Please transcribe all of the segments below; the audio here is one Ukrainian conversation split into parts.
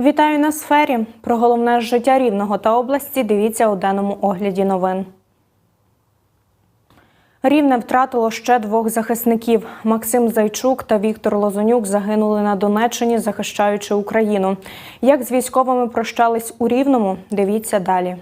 Вітаю на сфері. Про головне життя рівного та області дивіться у денному огляді новин. Рівне втратило ще двох захисників. Максим Зайчук та Віктор Лозонюк загинули на Донеччині, захищаючи Україну. Як з військовими прощались у Рівному? Дивіться далі.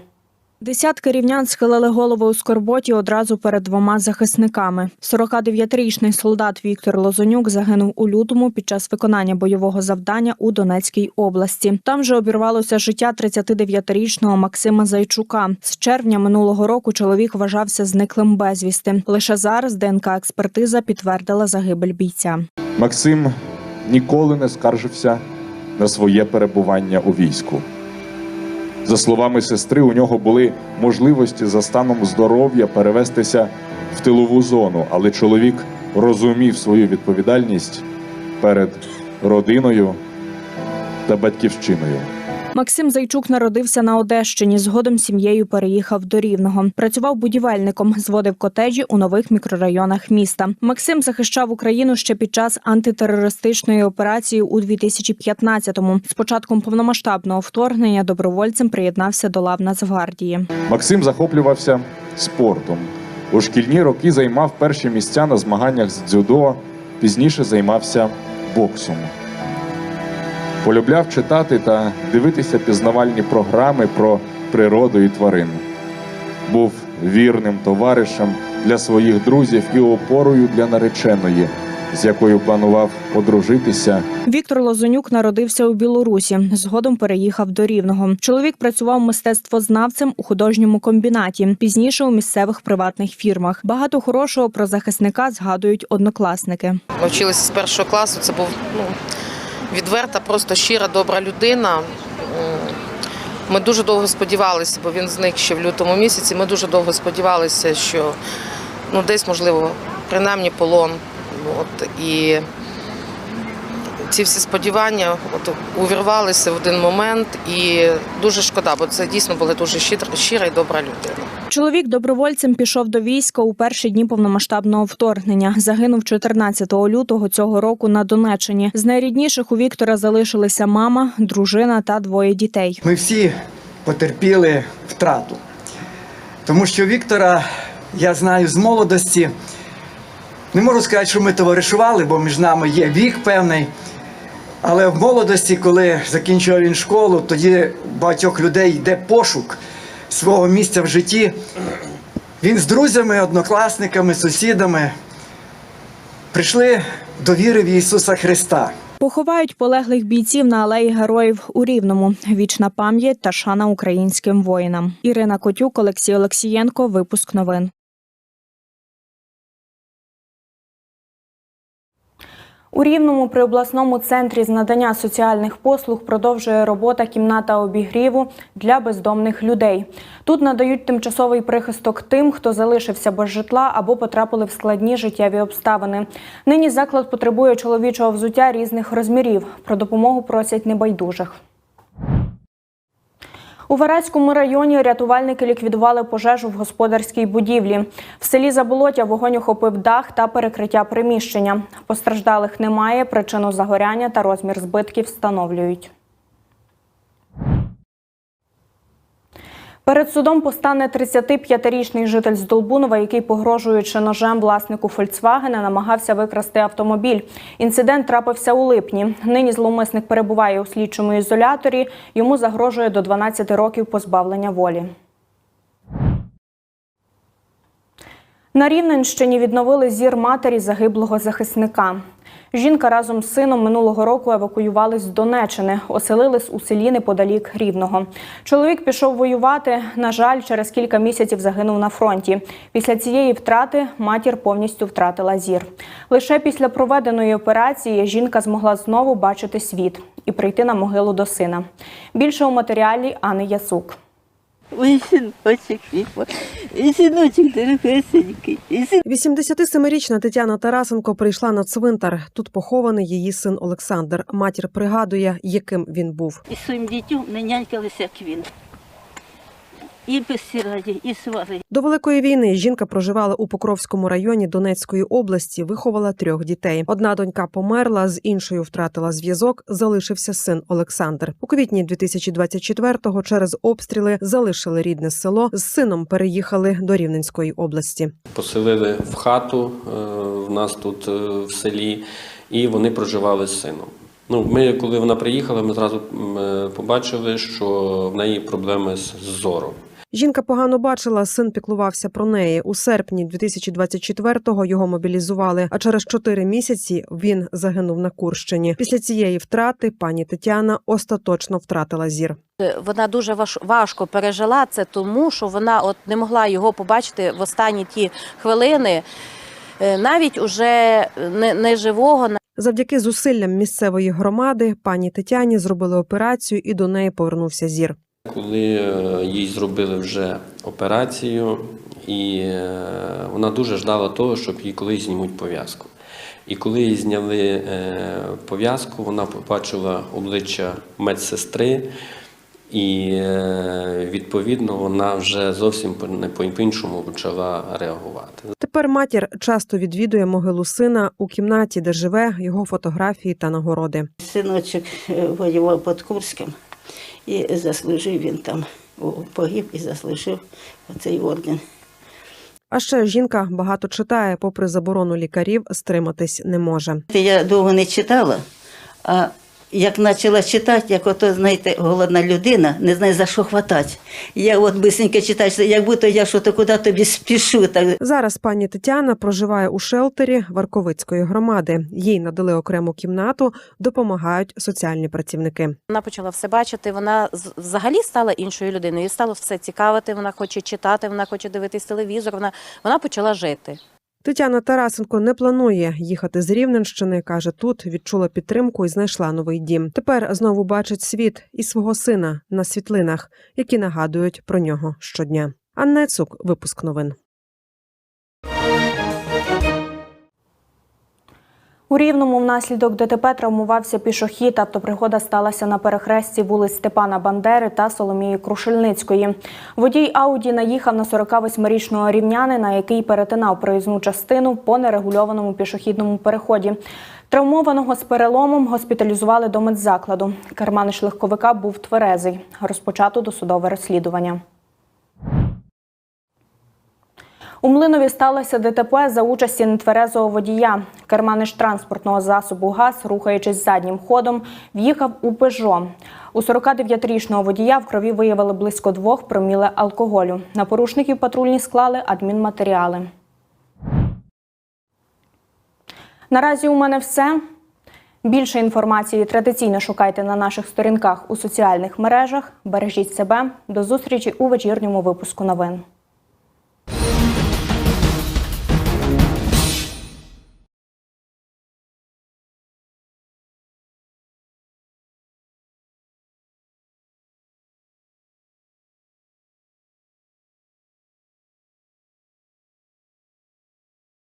Десятки рівнян схилили голови у скорботі одразу перед двома захисниками. 49-річний солдат Віктор Лозонюк загинув у лютому під час виконання бойового завдання у Донецькій області. Там же обірвалося життя 39-річного Максима Зайчука. З червня минулого року чоловік вважався зниклим безвісти. Лише зараз ДНК-експертиза підтвердила загибель бійця. Максим ніколи не скаржився на своє перебування у війську. За словами сестри, у нього були можливості за станом здоров'я перевестися в тилову зону, але чоловік розумів свою відповідальність перед родиною та батьківщиною. Максим Зайчук народився на Одещині. Згодом сім'єю переїхав до Рівного. Працював будівельником, зводив котеджі у нових мікрорайонах міста. Максим захищав Україну ще під час антитерористичної операції у 2015-му. З початком повномасштабного вторгнення добровольцем приєднався до лав Нацгвардії. Максим захоплювався спортом. У шкільні роки займав перші місця на змаганнях з дзюдо, пізніше займався боксом. Полюбляв читати та дивитися пізнавальні програми про природу і тварин. Був вірним товаришем для своїх друзів і опорою для нареченої, з якою планував одружитися Віктор Лозонюк народився у Білорусі. Згодом переїхав до Рівного. Чоловік працював мистецтвознавцем у художньому комбінаті, пізніше у місцевих приватних фірмах. Багато хорошого про захисника згадують однокласники. Ми вчилися з першого класу. Це був ну, відверта, просто щира, добра людина. Ми дуже довго сподівалися, бо він зник ще в лютому місяці. Ми дуже довго сподівалися, що ну, десь, можливо, принаймні полон. От, і ці всі сподівання от, увірвалися в один момент. І дуже шкода, бо це дійсно була дуже щира, щира і добра людина. Чоловік добровольцем пішов до війська у перші дні повномасштабного вторгнення. Загинув 14 лютого цього року на Донеччині. З найрідніших у Віктора залишилися мама, дружина та двоє дітей. Ми всі потерпіли втрату. Тому що Віктора я знаю з молодості. Не можу сказати, що ми товаришували, бо між нами є вік певний. Але в молодості, коли закінчував він школу, тоді багатьох людей йде пошук свого місця в житті. Він з друзями, однокласниками, сусідами прийшли до віри в Ісуса Христа. Поховають полеглих бійців на алеї героїв у Рівному. Вічна пам'ять та шана українським воїнам. Ірина Котюк, Олексій Олексієнко. Випуск новин. У Рівному при обласному центрі з надання соціальних послуг продовжує робота кімната обігріву для бездомних людей. Тут надають тимчасовий прихисток тим, хто залишився без житла або потрапили в складні життєві обставини. Нині заклад потребує чоловічого взуття різних розмірів. Про допомогу просять небайдужих. У Вараському районі рятувальники ліквідували пожежу в господарській будівлі. В селі Заболоття вогонь охопив дах та перекриття приміщення. Постраждалих немає, причину загоряння та розмір збитків встановлюють. Перед судом постане 35-річний житель з Долбунова, який, погрожуючи ножем власнику Фольксвагена, намагався викрасти автомобіль. Інцидент трапився у липні. Нині зловмисник перебуває у слідчому ізоляторі. Йому загрожує до 12 років позбавлення волі. На Рівненщині відновили зір матері загиблого захисника. Жінка разом з сином минулого року евакуювались з Донеччини, оселились у селі неподалік Рівного. Чоловік пішов воювати. На жаль, через кілька місяців загинув на фронті. Після цієї втрати матір повністю втратила зір. Лише після проведеної операції жінка змогла знову бачити світ і прийти на могилу до сина. Більше у матеріалі Ани Ясук. 87-річна Тетяна Тарасенко прийшла на цвинтар. Тут похований її син Олександр. Матір пригадує, яким він був. і своїм дітям не нянькалися, як він. І постирає, і сварить. До великої війни жінка проживала у Покровському районі Донецької області, виховала трьох дітей. Одна донька померла, з іншою втратила зв'язок. Залишився син Олександр. У квітні 2024-го через обстріли залишили рідне село. З сином переїхали до Рівненської області. Поселили в хату е, в нас тут е, в селі, і вони проживали з сином. Ну, ми, коли вона приїхала, ми зразу е, побачили, що в неї проблеми з зором. Жінка погано бачила, син піклувався про неї. У серпні 2024-го його мобілізували. А через чотири місяці він загинув на Курщині. Після цієї втрати пані Тетяна остаточно втратила зір. Вона дуже важ- важко пережила це, тому що вона от не могла його побачити в останні ті хвилини, е, навіть уже не, не живого. Завдяки зусиллям місцевої громади пані Тетяні зробили операцію, і до неї повернувся зір. Коли е, їй зробили вже операцію, і е, вона дуже ждала того, щоб їй колись знімуть пов'язку. І коли їй зняли е, пов'язку, вона побачила обличчя медсестри, і відповідно вона вже зовсім по- не по- по-іншому почала реагувати. Тепер матір часто відвідує могилу сина у кімнаті, де живе його фотографії та нагороди. Синочок воював під Курськом і заслужив він там, погиб і заслужив оцей орден. А ще жінка багато читає, попри заборону лікарів, стриматись не може. Я довго не читала, а як почала читати, як ото, знаєте, голодна людина, не знає за що хватати. Я от бисенько читаю, як будто я що то куди тобі спішу. Так Зараз пані Тетяна проживає у шелтері Варковицької громади. Їй надали окрему кімнату, допомагають соціальні працівники. Вона почала все бачити. Вона взагалі стала іншою людиною. Їй стало все цікавити. Вона хоче читати, вона хоче дивитись телевізор. Вона, вона почала жити. Тетяна Тарасенко не планує їхати з Рівненщини. каже, тут відчула підтримку і знайшла новий дім. Тепер знову бачить світ і свого сина на світлинах, які нагадують про нього щодня. Анна Цук, випуск новин. У Рівному внаслідок ДТП травмувався пішохід. Автопригода сталася на перехресті вулиць Степана Бандери та Соломії Крушельницької. Водій Ауді наїхав на 48-річного рівнянина, який перетинав проїзну частину по нерегульованому пішохідному переході. Травмованого з переломом госпіталізували до медзакладу. Керманич легковика був тверезий. Розпочато досудове розслідування. У Млинові сталося ДТП за участі нетверезого водія. Керманич транспортного засобу ГАЗ, рухаючись заднім ходом, в'їхав у Пежо. У 49-річного водія в крові виявили близько двох проміле алкоголю. На порушників патрульні склали адмінматеріали. Наразі у мене все. Більше інформації традиційно шукайте на наших сторінках у соціальних мережах. Бережіть себе. До зустрічі у вечірньому випуску новин.